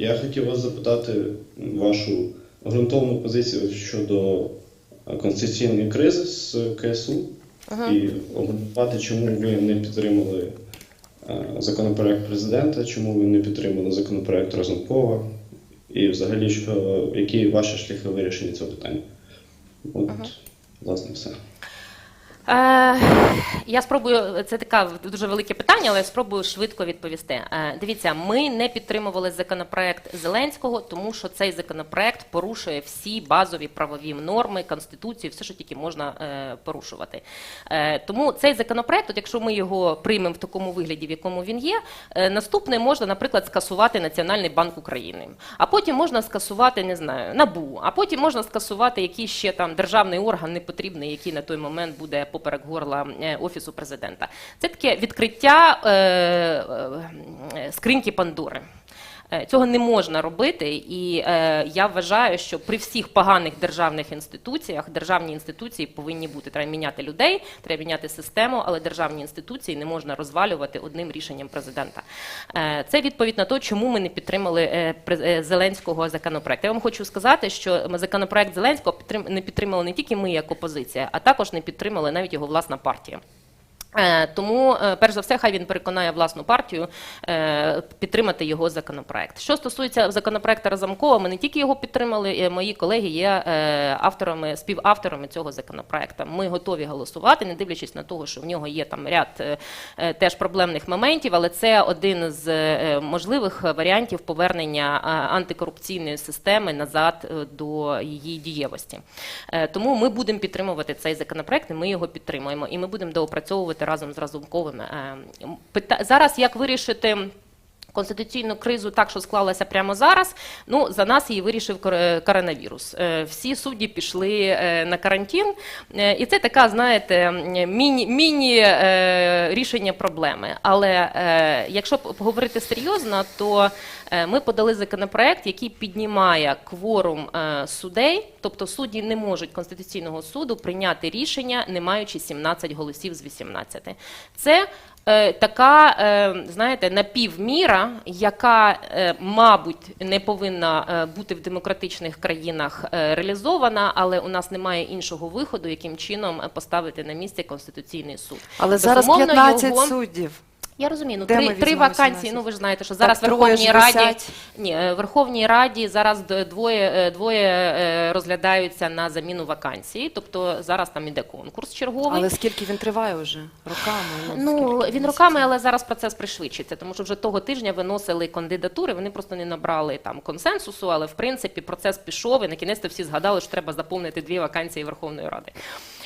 Я хотів вас запитати вашу ґрунтовну позицію щодо е, конституційної кризи з КСУ і обґрунтувати, чому ви не підтримали е, законопроект президента, чому ви не підтримали законопроект Разумкова, і взагалі, що, які ваші шляхи вирішення цього питання. От, власне, все. Е, я спробую, це таке дуже велике питання, але я спробую швидко відповісти. Е, дивіться, ми не підтримували законопроект Зеленського, тому що цей законопроект порушує всі базові правові норми, конституцію, все, що тільки можна е, порушувати. Е, тому цей законопроект, от якщо ми його приймемо в такому вигляді, в якому він є, е, наступне можна, наприклад, скасувати Національний банк України, а потім можна скасувати, не знаю, набу, а потім можна скасувати якийсь ще там державний орган непотрібний, який на той момент буде поперек горла е, офісу президента. Це таке відкриття е, е, скриньки Пандори. Е, Цього не можна робити, і е, я вважаю, що при всіх поганих державних інституціях державні інституції повинні бути. Треба міняти людей, треба міняти систему, але державні інституції не можна розвалювати одним рішенням президента. Е, це відповідь на те, чому ми не підтримали Зеленського законопроект. Я вам хочу сказати, що законопроект Зеленського не підтримали не тільки ми як опозиція, а також не підтримали навіть його власна партія. Е, Тому, е, перш за все, хай він переконає власну партію е, підтримати його законопроект. Що стосується законопроекту Разумкова, ми не тільки його підтримали, мої колеги є авторами, співавторами цього законопроекту. Ми готові голосувати, не дивлячись на того, що в нього є там ряд теж проблемних моментів, але це один з можливих варіантів повернення антикорупційної системи назад до її дієвості. Тому ми будемо підтримувати цей законопроект, і ми його підтримуємо, і ми будемо доопрацьовувати разом з Разумковим. Е, Зараз як вирішити. Конституційну кризу так, що склалася прямо зараз. Ну за нас її вирішив кор- коронавірус. Е, Всі судді пішли е, на карантин, Е, і це така, знаєте, міні, міні е, рішення проблеми. Але е, якщо говорити серйозно, то е, ми подали законопроект, який піднімає кворум е, судей, тобто судді не можуть конституційного суду прийняти рішення, не маючи 17 голосів з 18. Це е, така, е, знаєте, напівміра, яка, е, мабуть, не повинна е, бути в демократичних країнах е, реалізована, але у нас немає іншого виходу, яким чином е, поставити на місце Конституційний суд. Але зараз 15 його- суддів. Я розумію, ну Де три, ми три візьмемо вакансії. 17? Ну ви ж знаєте, що зараз в троє Верховній ж Раді висять. ні, е, в Верховній Раді зараз д- двоє е, двоє е, розглядаються на заміну вакансії. Тобто зараз там іде конкурс черговий. Але скільки він триває вже? Роками? Ну скільки він роками, але зараз процес пришвидшиться, тому що вже того тижня виносили кандидатури. Вони просто не набрали там консенсусу, але в принципі процес пішов і на кінець всі згадали, що треба заповнити дві вакансії Верховної Ради.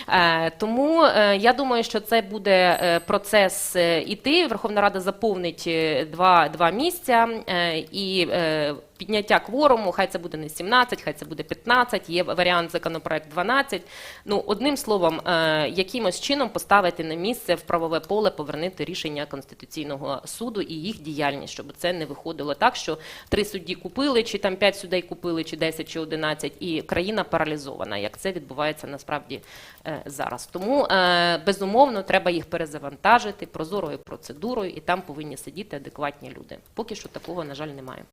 Е, тому е, я думаю, що це буде е, процес іти. Верховна Рада заповнить два, два місця і. Підняття кворуму, хай це буде не 17, хай це буде 15, є варіант законопроект 12. Ну, одним словом, е, якимось чином поставити на місце в правове поле, повернути рішення Конституційного суду і їх діяльність, щоб це не виходило так, що три судді купили, чи там п'ять судей купили, чи 10, чи 11, і країна паралізована, як це відбувається насправді е, зараз. Тому е, безумовно треба їх перезавантажити прозорою процедурою, і там повинні сидіти адекватні люди. Поки що такого, на жаль, немає.